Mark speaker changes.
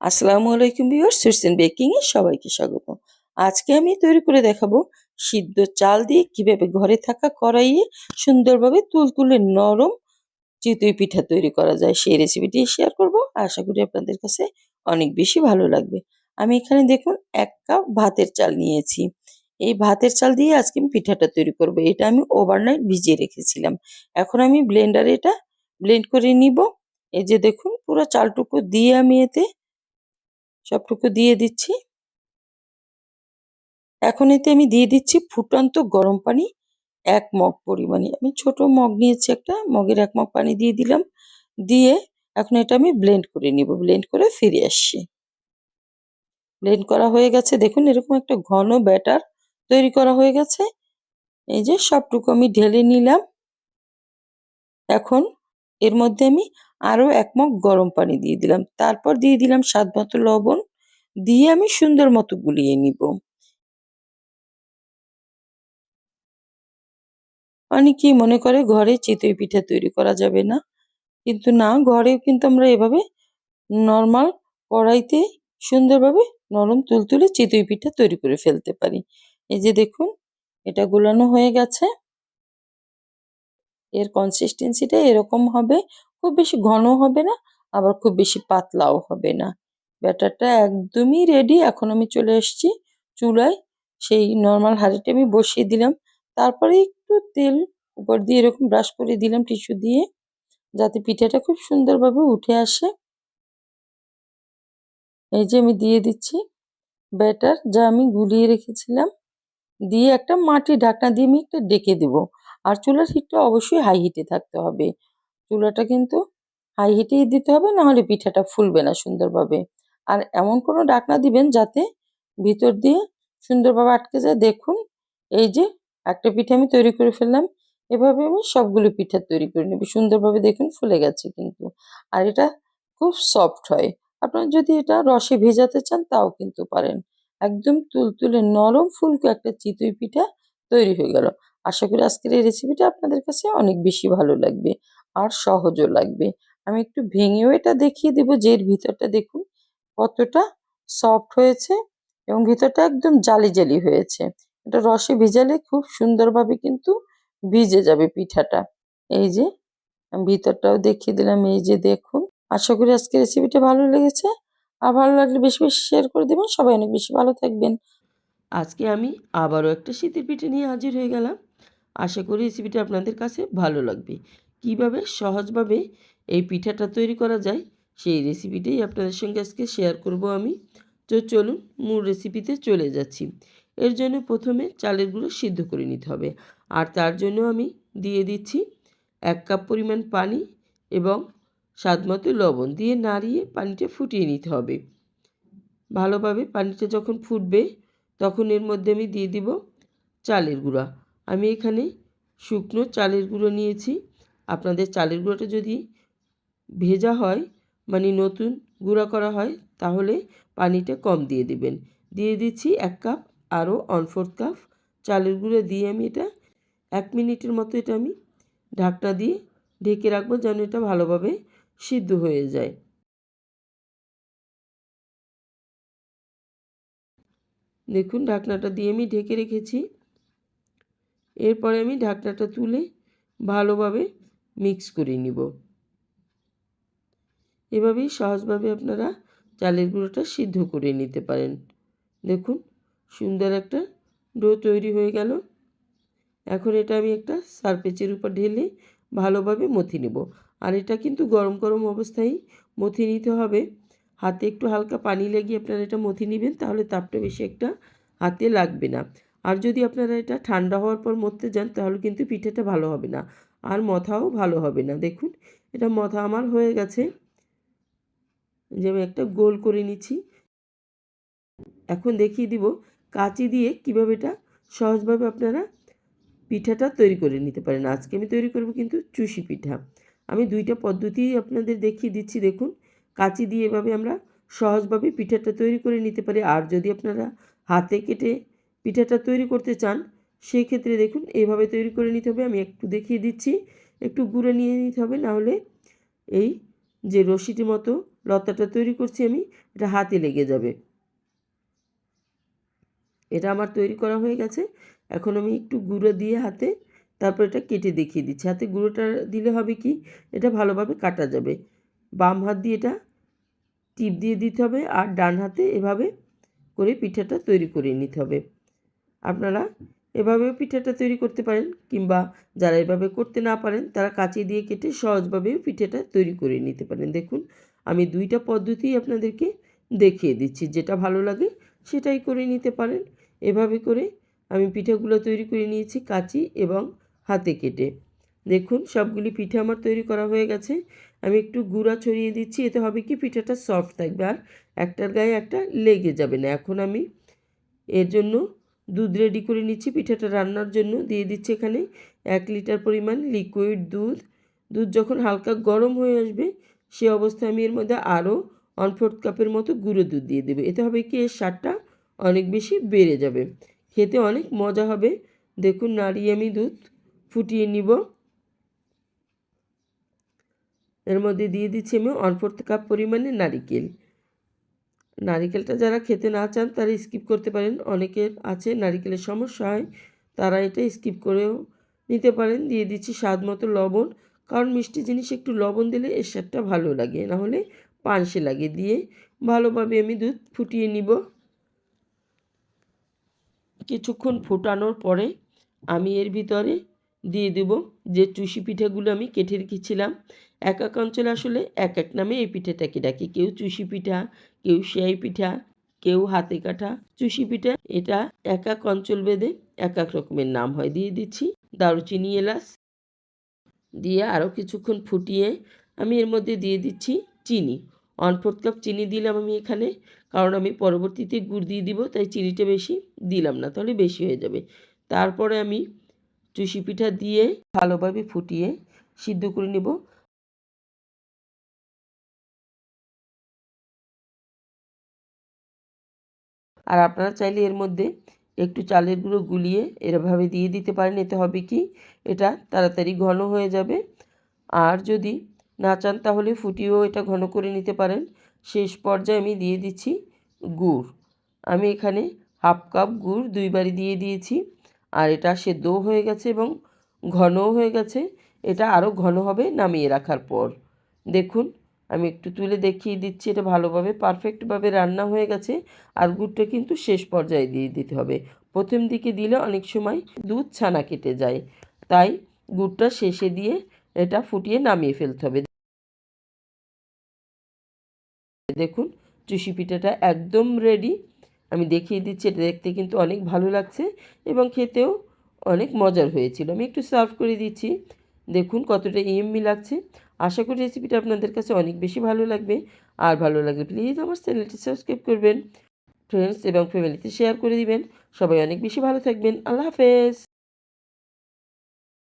Speaker 1: আসসালামু আলাইকুম viewers সুইসেন baking এ সবাইকে স্বাগত আজকে আমি তৈরি করে দেখাবো সিদ্ধ চাল দিয়ে কীভাবে ঘরে থাকা কড়াইয়ে সুন্দরভাবে তুলতুলে নরম চিতই পিঠা তৈরি করা যায়। সেই রেসিপিটি শেয়ার করব। আশা করি আপনাদের কাছে অনেক বেশি ভালো লাগবে। আমি এখানে দেখুন এক কাপ ভাতের চাল নিয়েছি। এই ভাতের চাল দিয়ে আজকে আমি পিঠাটা তৈরি করব। এটা আমি ওভারনাইট ভিজিয়ে রেখেছিলাম। এখন আমি ব্লেন্ডারে এটা ব্লেন্ড করে নিব। এই যে দেখুন পুরো চালটুকু দিয়ে আমি এতে সবটুকু দিয়ে দিচ্ছি। এখন এতে আমি দিয়ে দিচ্ছি ফুটন্ত গরম পানি এক মগ পরিমাণে। আমি ছোট মগ নিয়েছি একটা, মগের এক মগ পানি দিয়ে দিলাম। দিয়ে এখন এটা আমি ব্লেন্ড করে নিব ব্লেন্ড করে ফিরে আসছি। ব্লেন্ড করা হয়ে গেছে। দেখুন এরকম একটা ঘন ব্যাটার তৈরি করা হয়ে গেছে। এই যে সবটুকু আমি ঢেলে নিলাম। এখন এর মধ্যে আমি আরও এক মগ গরম পানি দিয়ে দিলাম। তারপর দিয়ে দিলাম স্বাদ মতো লবণ। দিয়ে আমি সুন্দর মতো গুলিয়ে নিব। অনেকেই মনে করে ঘরে চিতই পিঠা তৈরি করা যাবে না। কিন্তু না, ঘরেও কিন্তু আমরা এভাবে নর্মাল কড়াইতে সুন্দরভাবে নরম তুলতুলে চিতই পিঠা তৈরি করে ফেলতে পারি। এই যে দেখুন, এটা গোলানো হয়ে গেছে। এর কনসিস্টেন্সিটা এরকম হবে। খুব বেশি ঘন হবে না, আবার খুব বেশি পাতলাও হবে না। ব্যাটারটা একদমই রেডি এখন আমি চলে এসেছি চুলায়। সেই নর্মাল হাঁড়িটা আমি বসিয়ে দিলাম। তারপরে একটু তেল উপর দিয়ে এরকম ব্রাশ করে দিলাম টিস্যু দিয়ে, যাতে পিঠাটা খুব সুন্দরভাবে উঠে আসে। এই যে আমি দিয়ে দিচ্ছি ব্যাটার, যা আমি গুলিয়ে রেখেছিলাম। দিয়ে একটা মাটির ঢাকনা দিয়ে আমি একটা ডেকে দেবো। আর চুলার হিটটা অবশ্যই হাই হিটে থাকতে হবে। চুলাটা কিন্তু হাই হিটেই দিতে হবে নাহলে পিঠাটা ফুলবে না সুন্দরভাবে। আর এমন কোনো ডাকনা দিবেন যাতে ভিতর দিয়ে সুন্দরভাবে আটকে যায়। দেখুন, এই যে একটা পিঠা আমি তৈরি করে ফেললাম, এভাবে আমি সবগুলো পিঠা তৈরি করে নেব। সুন্দরভাবে দেখুন ফুলে গেছে কিন্তু। আর এটা খুব সফট হয়। আপনারা যদি এটা রসে ভেজাতে চান, তাও কিন্তু পারেন। একদম তুলতুলে নরম, ফুলকো একটা চিতই পিঠা তৈরি হয়ে গেল। আশা করি আজকের এই রেসিপিটা আপনাদের কাছে অনেক বেশি ভালো লাগবে আর সহজও লাগবে। আমি একটু ভেঙেও এটা দেখিয়ে দেবো যে এর ভিতরটা দেখুন কতটা সফট হয়েছে এবং ভিতরটা একদম জালি জালি হয়েছে। এটা রসে ভিজালে খুব সুন্দরভাবে কিন্তু ভিজে যাবে পিঠাটা। এই যে ভিতরটাও দেখিয়ে দিলাম, এই যে দেখুন। আশা করি আজকে রেসিপিটা ভালো লেগেছে। আর ভালো লাগলে বেশি বেশি শেয়ার করে দেবেন। সবাই অনেক বেশি ভালো থাকবেন। আজকে আমি আবারও একটা শীতের পিঠে নিয়ে হাজির হয়ে গেলাম। আশা করি রেসিপিটা আপনাদের কাছে ভালো লাগবে। কীভাবে সহজভাবে এই পিঠাটা তৈরি করা যায়, সেই রেসিপিটাই আপনাদের সঙ্গে আজকে শেয়ার করব আমি। তো চলুন মূল রেসিপিতে চলে যাচ্ছি। এর জন্য প্রথমে চালের গুঁড়ো সিদ্ধ করে নিতে হবে। আর তার জন্য আমি দিয়ে দিচ্ছি এক কাপ পরিমাণ পানি এবং স্বাদমতো লবণ দিয়ে নাড়িয়ে পানিটা ফুটিয়ে নিতে হবে। ভালোভাবে পানিটা যখন ফুটবে, তখন এর মধ্যে আমি দিয়ে দিব চালের গুঁড়া। আমি এখানে শুকনো চালের গুঁড়ো নিয়েছি। আপনাদের চালের গুঁড়োটা যদি ভেজা হয় মানে নতুন গুঁড়া করা হয়, তাহলে পানিটা কম দিয়ে দিবেন। দিয়ে দিচ্ছি এক কাপ আরও ওয়ান ফোর্থ কাপ চালের গুঁড়ো দিয়ে আমি এটা এক মিনিটের মতো এটা আমি ঢাকনা দিয়ে ঢেকে রাখব যেন এটা ভালোভাবে সিদ্ধ হয়ে যায়। দেখুন, ঢাকনাটা দিয়ে আমি ঢেকে রেখেছি। এরপরে আমি ঢাকনাটা তুলে ভালোভাবে মিক্স করে নিব। এভাবেই সহজভাবে আপনারা চালের গুঁড়োটা সিদ্ধ করে নিতে পারেন। দেখুন, সুন্দর একটা ডো তৈরি হয়ে গেল। এখন এটা আমি একটা সারপেচের উপর ঢেলে ভালোভাবে মথি নেব। আর এটা কিন্তু গরম গরম অবস্থায় মথি নিতে হবে। হাতে একটু হালকা পানি লাগিয়ে আপনারা এটা মথি নেবেন, তাহলে তাপটা বেশি একটা হাতে লাগবে না। আর যদি আপনারা এটা ঠান্ডা হওয়ার পর মরতে যান, তাহলে কিন্তু পিঠেটা ভালো হবে না। আর মথাও ভালো হবে না। দেখুন, এটা মথা আমার হয়ে গেছে। যে আমি একটা গোল করে নিচ্ছি। এখন দেখিয়ে দিব কাঁচি দিয়ে কীভাবে এটা সহজভাবে আপনারা পিঠাটা তৈরি করে নিতে পারেন। আজকে আমি তৈরি করব কিন্তু চুষি পিঠা। আমি দুইটা পদ্ধতি আপনাদের দেখিয়ে দিচ্ছি। দেখুন, কাঁচি দিয়ে এভাবে আমরা সহজভাবে পিঠাটা তৈরি করে নিতে পারি। আর যদি আপনারা হাতে কেটে পিঠাটা তৈরি করতে চান, সেই ক্ষেত্রে দেখুন, এইভাবে তৈরি করে নিতে হবে। আমি একটু দেখিয়ে দিচ্ছি, একটু গুঁড়ো নিয়ে নিতে হবে নাহলে এই যে রশিটির মতো
Speaker 2: লতাটা তৈরি করছি আমি, এটা হাতে লেগে যাবে। এটা আমার তৈরি করা হয়ে গেছে। এখন আমি একটু গুঁড়ো দিয়ে হাতে তারপর এটা কেটে দেখিয়ে দিচ্ছি। হাতে গুঁড়োটা দিলে হবে কি, এটা ভালোভাবে কাটা যাবে। বাম হাত দিয়ে এটা টিপ দিয়ে দিতে হবে আর ডান হাতে এভাবে করে পিঠাটা তৈরি করে নিতে হবে। আপনারা এভাবেও পিঠাটা তৈরি করতে পারেন কিংবা যারা এভাবে করতে না পারেন, তারা কাঁচি দিয়ে কেটে সহজভাবেও পিঠাটা তৈরি করে নিতে পারেন। দেখুন, আমি দুইটা পদ্ধতি আপনাদেরকে দেখিয়ে দিচ্ছি। যেটা ভালো লাগে সেটাই করে নিতে পারেন। এভাবে করে আমি পিঠাগুলো তৈরি করে নিয়েছি কাঁচি এবং হাতে কেটে। দেখুন, সবগুলি পিঠে আমার তৈরি করা হয়ে গেছে। আমি একটু গুঁড়া ছড়িয়ে দিচ্ছি, এতে হবে কি পিঠাটা সফট থাকবে আর একটার গায়ে একটা লেগে যাবে না। এখন আমি এর জন্য দুধ রেডি করে নিচ্ছি। পিঠাটা রান্নার জন্য দিয়ে দিচ্ছি এখানে এক লিটার পরিমাণ লিকুইড দুধ। দুধ যখন হালকা গরম হয়ে আসবে, সে অবস্থায় আমি এর মধ্যে আরও ওয়ান ফোর্থ কাপের মতো গুঁড়ো দুধ দিয়ে দেবে। এতে হবে কি, এর স্বাদটা অনেক বেশি বেড়ে যাবে। খেতে অনেক মজা হবে। দেখুন, নাড়িয়ে আমি দুধ ফুটিয়ে নিব। এর মধ্যে দিয়ে দিচ্ছি আমি ওয়ান ফোর্থ কাপ পরিমাণে নারিকেল। নারিকেলটা যারা খেতে না চান তারা স্কিপ করতে পারেন। অনেকের আছে নারিকেলের সমস্যা হয়, তারা এটা স্কিপ করেও নিতে পারেন। দিয়ে দিচ্ছি স্বাদ মতো লবণ, কারণ মিষ্টি জিনিস একটু লবণ দিলে এর স্বাদটা ভালো লাগে নাহলে পানসে লাগে। দিয়ে ভালোভাবে আমি দুধ ফুটিয়ে নিব। কিছুক্ষণ ফোটানোর পরে আমি এর ভিতরে দিয়ে দেব যে চুষি পিঠেগুলো আমি কেটে রেখেছিলাম। এক এক অঞ্চলে আসলে এক এক নামে এই পিঠাটাকে ডাকে? কেউ চুষি পিঠা, কেউ সেয়াই পিঠা, কেউ হাতে কাটা। চুষি পিঠা, এটা এক এক অঞ্চল ভেদে এক এক রকমের নাম হয়। দিয়ে দিচ্ছি দারুচিনি এলাচ। দিয়ে আরও কিছুক্ষণ ফুটিয়ে আমি এর মধ্যে দিয়ে দিচ্ছি চিনি। ওয়ান ফোর্থ কাপ চিনি দিলাম আমি এখানে, কারণ আমি পরবর্তীতে গুড় দিয়ে দিব, তাই চিনিটা বেশি দিলাম না, তাহলে বেশি হয়ে যাবে। তারপরে আমি চুষি পিঠা দিয়ে ভালোভাবে ফুটিয়ে সিদ্ধ করে নেব। আর আপনারা চাইলে এর মধ্যে একটু চালের গুঁড়ো গুলিয়ে এরভাবে দিয়ে দিতে পারেন, এতে হবে কি? এটা তাড়াতাড়ি ঘন হয়ে যাবে। আর যদি না চান তাহলে ফুটিয়েও এটা ঘন করে নিতে পারেন। শেষ পর্যায়ে আমি দিয়ে দিচ্ছি গুড়। আমি এখানে হাফ কাপ গুড় দুইবারই দিয়ে দিয়েছি। আর এটা সেদ্ধ হয়ে গেছে এবং ঘনও হয়ে গেছে। এটা আরও ঘন হবে নামিয়ে রাখার পর। দেখুন আমি একটু তুলে দেখিয়ে দিচ্ছি, এটা ভালোভাবে পারফেক্টভাবে রান্না হয়ে গেছে। আর গুড়টা কিন্তু শেষ পর্যায়ে দিয়ে দিতে হবে। প্রথম দিকে দিলে অনেক সময় দুধ ছানা কেটে যায়। তাই গুড়টা শেষে দিয়ে এটা ফুটিয়ে নামিয়ে ফেলতে হবে। দেখুন, চুষি পিঠাটা একদম রেডি আমি দেখিয়ে দিচ্ছি, এটা দেখতে কিন্তু অনেক ভালো লাগছে এবং খেতেও অনেক মজার হয়েছিল। আমি একটু সার্ভ করে দিচ্ছি। দেখুন কতটা ইএমমি লাগছে। আশা করি রেসিপিটা আপনাদের কাছে অনেক বেশি ভালো লাগবে। আর ভালো লাগলে প্লিজ আমার চ্যানেলটি সাবস্ক্রাইব করবেন। ফ্রেন্ডস এবং ফ্যামিলিতে শেয়ার করে দিবেন। সবাই অনেক বেশি ভালো থাকবেন। আল্লাহ হাফেজ।